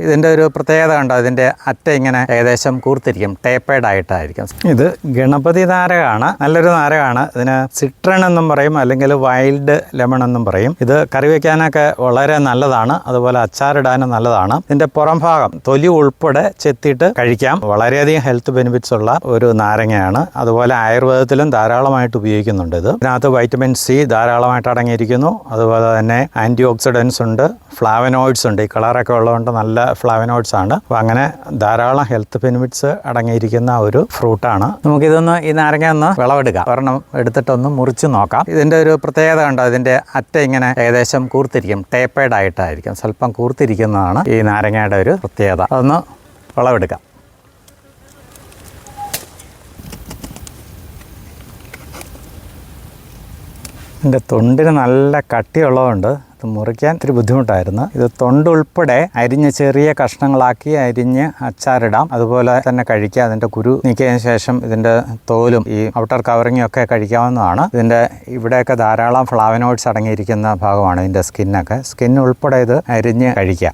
ഇതിന്റെ ഒരു പ്രത്യേകത കണ്ടോ? ഇതിന്റെ അറ്റ ഇങ്ങനെ ഏകദേശം കൂർത്തിരിക്കും. ടേപ്പേഡ് ആയിട്ടായിരിക്കും. ഇത് ഗണപതി നാരകമാണ് നല്ലൊരു നാരകമാണ് ഇതിന് സിട്രൺ എന്നും പറയും അല്ലെങ്കിൽ വൈൽഡ് ലെമൺ എന്നും പറയും. ഇത് കറി വയ്ക്കാനൊക്കെ വളരെ നല്ലതാണ്. അതുപോലെ അച്ചാറിടാനും നല്ലതാണ്. ഇതിന്റെ പുറം ഭാഗം തൊലി ഉൾപ്പെടെ ചെത്തിയിട്ട് കഴിക്കാം. വളരെയധികം ഹെൽത്ത് ബെനിഫിറ്റ്സ് ഉള്ള ഒരു നാരങ്ങയാണ്. അതുപോലെ ആയുർവേദത്തിലും ധാരാളമായിട്ട് ഉപയോഗിക്കുന്നുണ്ട് ഇത്. ഇതിനകത്ത് വൈറ്റമിൻ സി ധാരാളമായിട്ട് അടങ്ങിയിരിക്കുന്നു. അതുപോലെ തന്നെ ആന്റി ഓക്സിഡൻസ് ഉണ്ട് ഫ്ലാവനോയിഡ്സ് ഉണ്ട്. ഈ കളറൊക്കെ ഉള്ളതുകൊണ്ട് നല്ല ഫ്ലാവനോയിഡ്സ് ആണ്. അപ്പോൾ അങ്ങനെ ധാരാളം ഹെൽത്ത് ബെനിഫിറ്റ്സ് അടങ്ങിയിരിക്കുന്ന ഒരു ഫ്രൂട്ടാണ് നമുക്കിതൊന്ന് ഈ നാരങ്ങ ഒന്ന് വിളവെടുക്കാം. ഒരെണ്ണം എടുത്തിട്ടൊന്ന് മുറിച്ച് നോക്കാം. ഇതിന്റെ ഒരു പ്രത്യേകത കണ്ടോ? ഇതിന്റെ അറ്റ ഇങ്ങനെ ഏകദേശം കൂർത്തിരിക്കും. ടേപ്പേഡ് ആയിട്ടായിരിക്കും. സ്വല്പം കൂർത്തിരിക്കുന്നതാണ് ഈ നാരങ്ങയുടെ ഒരു പ്രത്യേകത. അതൊന്ന് വിളവെടുക്കാം. എന്റെ തൊണ്ടിന് നല്ല കട്ടിയുള്ളതുകൊണ്ട് ഇത് മുറിക്കാൻ ഇത്തിരി ബുദ്ധിമുട്ടായിരുന്നു. ഇത് തൊണ്ടുൾപ്പെടെ അരിഞ്ഞ് ചെറിയ കഷ്ണങ്ങളാക്കി അരിഞ്ഞ് അച്ചാറിടാം. അതുപോലെ തന്നെ കഴിക്കുക. അതിന്റെ കുരു നീക്കിയതിന് ശേഷം ഇതിന്റെ തോലും ഈ ഔട്ടർ കവറിങ്ങും ഒക്കെ കഴിക്കാവുന്നതാണ്. ഇതിന്റെ ഇവിടെയൊക്കെ ധാരാളം ഫ്ലാവനോയിഡ്സ് അടങ്ങിയിരിക്കുന്ന ഭാഗമാണ് ഇതിന്റെ സ്കിന്നൊക്കെ. സ്കിൻ ഉൾപ്പെടെ ഇത് അരിഞ്ഞ് കഴിക്കാം